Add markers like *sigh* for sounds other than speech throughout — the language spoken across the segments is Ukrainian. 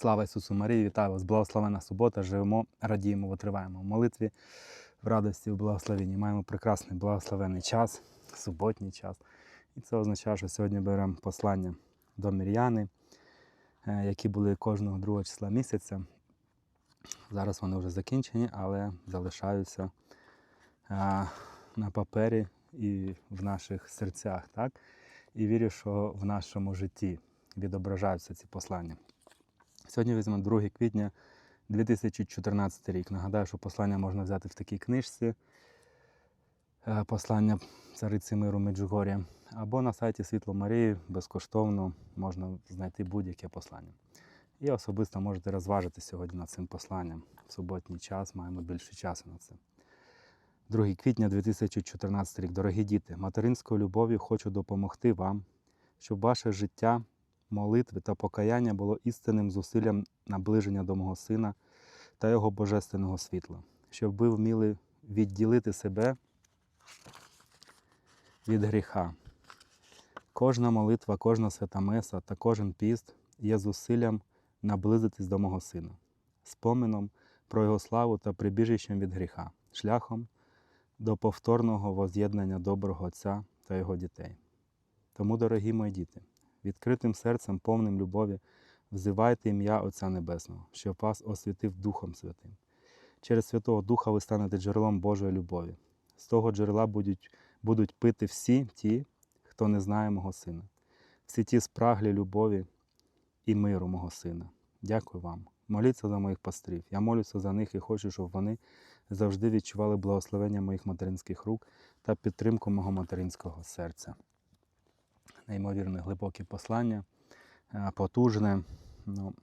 Слава Ісусу Марії, вітаю вас! Благословена субота! Живемо, радіємо, витриваємо в молитві, в радості, в благословенні. Маємо прекрасний благословений час, суботній час. І це означає, що сьогодні беремо послання до Мір'яни, е, які були кожного другого числа місяця. Зараз вони вже закінчені, але залишаються е, на папері і в наших серцях. Так? І вірю, що в нашому житті відображаються ці послання. Сьогодні візьмемо 2 квітня 2014 рік. Нагадаю, що послання можна взяти в такій книжці е, Послання цариці миру Меджугор'я або на сайті Світло Марії безкоштовно можна знайти будь-яке послання. І особисто можете розважити сьогодні над цим посланням. В суботній час маємо більше часу на це. 2 квітня 2014 рік. Дорогі діти, материнською любов'ю хочу допомогти вам, щоб ваше життя молитви та покаяння було істинним зусиллям наближення до мого сина та його божественного світла, щоб ви вміли відділити себе від гріха. Кожна молитва, кожна свята меса та кожен піст є зусиллям наблизитись до мого сина, спомином про його славу та прибіжищем від гріха, шляхом до повторного воз'єднання доброго Отця та його дітей. Тому, дорогі мої діти, відкритим серцем, повним любові, взивайте ім'я Отця Небесного, щоб вас освятив Духом Святим. Через Святого Духа ви станете джерелом Божої любові. З того джерела будуть, будуть пити всі ті, хто не знає мого сина, всі ті спраглі любові і миру мого сина. Дякую вам. Моліться за моїх пастрів. Я молюся за них і хочу, щоб вони завжди відчували благословення моїх материнських рук та підтримку мого материнського серця неймовірно глибоке послання, е, потужне. Ну,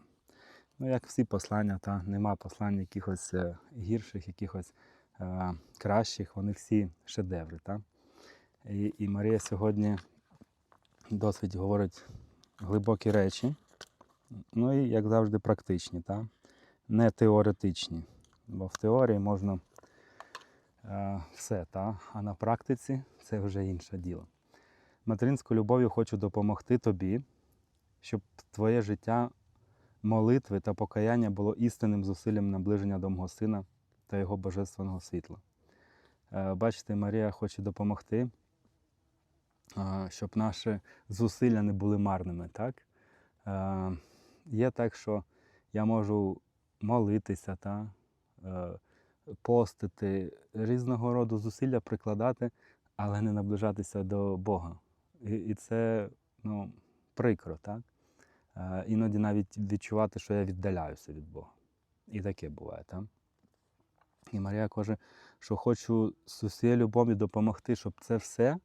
ну, як всі послання, та нема послань якихось е, гірших, якихось е, кращих, вони всі шедеври. Та? І, і Марія сьогодні досить говорить глибокі речі, ну і, як завжди, практичні, та? не теоретичні. Бо в теорії можна е, все, та? а на практиці це вже інше діло материнською любов'ю хочу допомогти тобі, щоб твоє життя молитви та покаяння було істинним зусиллям наближення до мого сина та його божественного світла. Е, Бачите, Марія хоче допомогти, е, щоб наші зусилля не були марними. Так? Е, Є так, що я можу молитися, та, постити, різного роду зусилля прикладати, але не наближатися до Бога. І це ну, прикро, так? Е, іноді навіть відчувати, що я віддаляюся від Бога. І таке буває, так? І Марія каже, що хочу з усією любов'ю допомогти, щоб це все,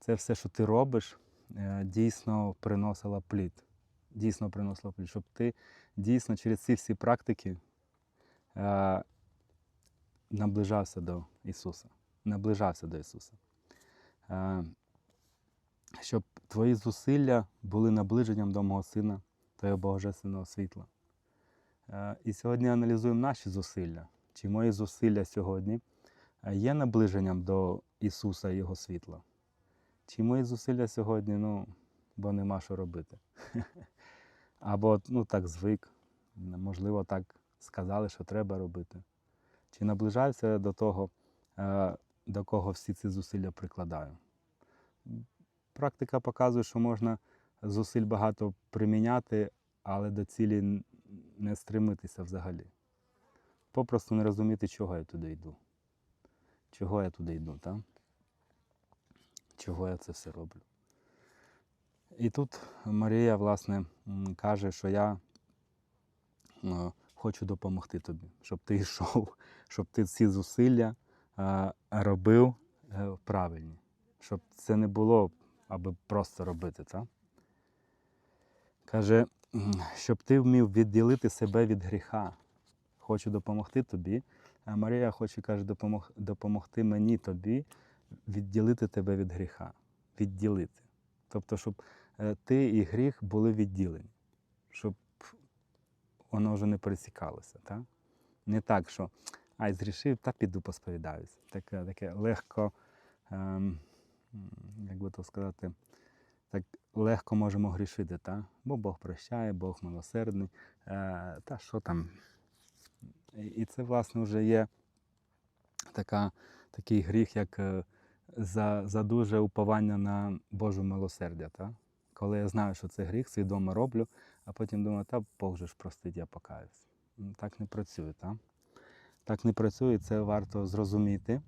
це все, що ти робиш, е, дійсно приносило плід. Дійсно приносило плід, щоб ти дійсно через ці всі практики е, наближався до Ісуса. Наближався до Ісуса. Щоб твої зусилля були наближенням до мого сина та його божественного світла. Е, І сьогодні аналізуємо наші зусилля. Чи мої зусилля сьогодні е, є наближенням до Ісуса і Його світла? Чи мої зусилля сьогодні, ну, бо нема що робити? *laughs* Або ну, так звик, можливо, так сказали, що треба робити. Чи наближаюся до того, е, до кого всі ці зусилля прикладаю? Практика показує, що можна зусиль багато приміняти, але до цілі не стремитися взагалі. Попросту не розуміти, чого я туди йду. Чого я туди йду, так? чого я це все роблю. І тут Марія, власне, каже, що я хочу допомогти тобі, щоб ти йшов, щоб ти ці зусилля робив е, правильні, щоб це не було аби просто робити. Так? Каже, щоб ти вмів відділити себе від гріха. Хочу допомогти тобі. А Марія хоче, каже, допомог, допомогти мені тобі відділити тебе від гріха. Відділити. Тобто, щоб е, ти і гріх були відділені, щоб воно вже не пересікалося. Так? Не так, що ай, зрішив, та піду посповідаюся. Таке таке легко. Ем, як би то сказати, так легко можемо грішити, та? бо Бог прощає, Бог милосердний. Е, та що там? І- це, власне, вже є така, такий гріх, як е, за, за дуже уповання на Божу милосердя. Та? Коли я знаю, що це гріх, свідомо роблю, а потім думаю, та Бог же ж простить, я покаюсь. Так не працює. Та? Так не працює, це варто зрозуміти,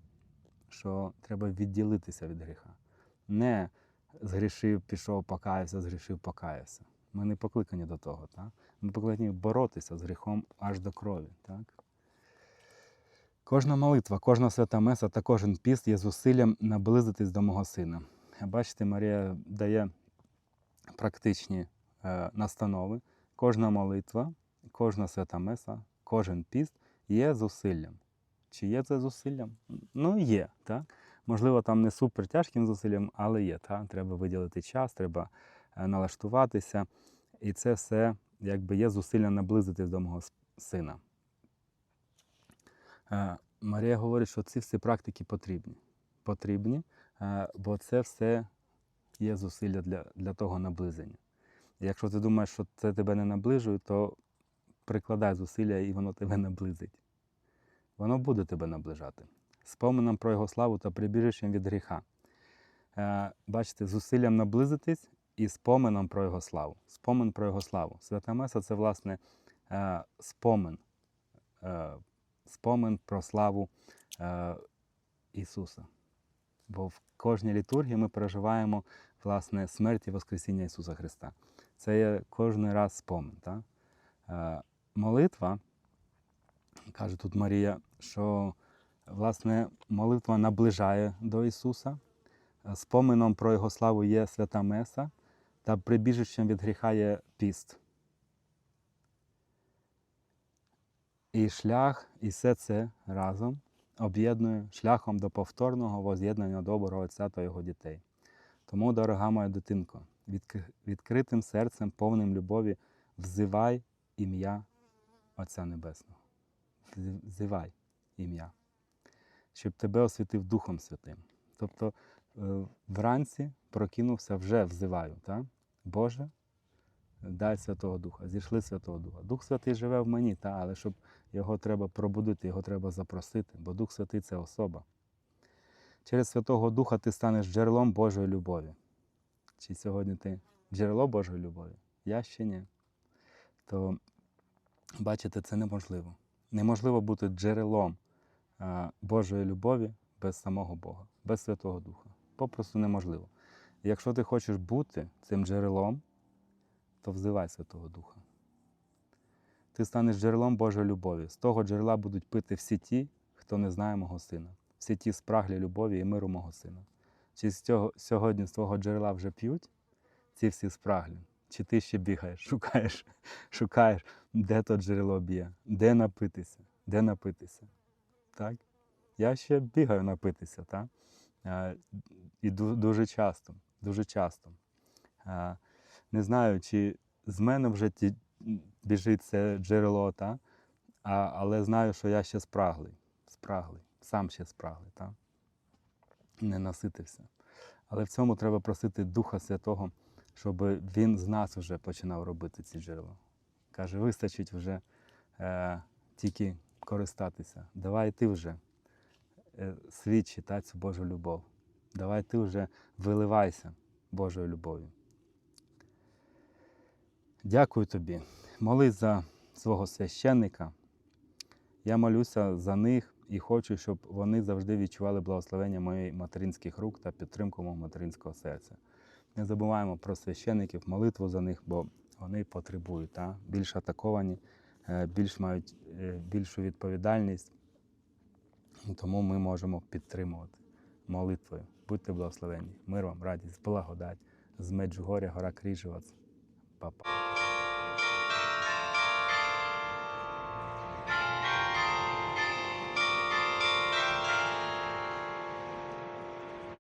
що треба відділитися від гріха. Не згрішив, пішов, покаявся, згрішив, покаявся. Ми не покликані до того. Так? Ми покликані боротися з гріхом аж до крові. Так? Кожна молитва, кожна свята меса та кожен піст є зусиллям наблизитись до мого сина. Бачите, Марія дає практичні е, настанови. Кожна молитва, кожна свята меса, кожен піст є зусиллям. Чи є це зусиллям? Ну, є, так? Можливо, там не супер тяжким зусиллям, але є. Так? Треба виділити час, треба е, налаштуватися. І це все якби є зусилля наблизитись до мого сина. Е, Марія говорить, що ці всі практики потрібні. Потрібні, е, бо це все є зусилля для, для того наближення. Якщо ти думаєш, що це тебе не наближує, то прикладай зусилля і воно тебе наблизить. Воно буде тебе наближати. Споменом про його славу та прибіжищем від гріха. Е, Бачите, зусиллям наблизитись і споменом про його славу. Спомин про його славу. Свята Меса це, власне, е, спомин. Е, про славу е, Ісуса. Бо в кожній літургії ми переживаємо власне смерть і Воскресіння Ісуса Христа. Це є кожен раз спомин. Так? Молитва, каже тут Марія, що власне молитва наближає до Ісуса. Спомином про Його славу є свята Меса, та прибіжищем від гріха є піст. І шлях, і все це разом об'єднує шляхом до повторного воз'єднання доброго Отця та його дітей. Тому, дорога моя дитинко, відкритим серцем, повним любові, взивай ім'я Отця Небесного. Взивай ім'я, щоб тебе освятив Духом Святим. Тобто е, вранці прокинувся, вже взиваю. Так? Боже, дай Святого Духа, зійшли Святого Духа. Дух Святий живе в мені, та, але щоб його треба пробудити, його треба запросити, бо Дух Святий це особа. Через Святого Духа ти станеш джерелом Божої любові. Чи сьогодні ти джерело Божої любові? Я ще ні. То бачите, це неможливо. Неможливо бути джерелом Божої любові без самого Бога, без Святого Духа. Попросту неможливо. Якщо ти хочеш бути цим джерелом, то взивай Святого Духа. Ти станеш джерелом Божої любові. З того джерела будуть пити всі ті, хто не знає мого сина, всі ті спраглі любові і миру мого сина. Чи з цього, сьогодні з твого джерела вже п'ють ці всі спраглі? Чи ти ще бігаєш, *laughs* шукаєш, шукаєш, де то джерело б'є, де напитися, де напитися? Так? Я ще бігаю напитися, так? І дуже часто, дуже часто. Не знаю, чи з мене вже біжить це джерело, та? А, але знаю, що я ще спраглий, спраглий, сам ще спраглий, та? не наситився. Але в цьому треба просити Духа Святого, щоб Він з нас вже починав робити ці джерела. Каже, вистачить вже е, тільки користатися. Давай ти вже е, свідчи та, цю Божу любов. Давай ти вже виливайся Божою любов'ю. Дякую тобі. Молись за свого священника. Я молюся за них і хочу, щоб вони завжди відчували благословення моїх материнських рук та підтримку мого материнського серця. Не забуваємо про священників, молитву за них, бо вони потребують, та? більш атаковані, е, більш мають е, більшу відповідальність. Тому ми можемо підтримувати молитвою. Будьте благословені. Мир вам, радість, благодать з Меджугоря, гора Кріжевац. Па-па.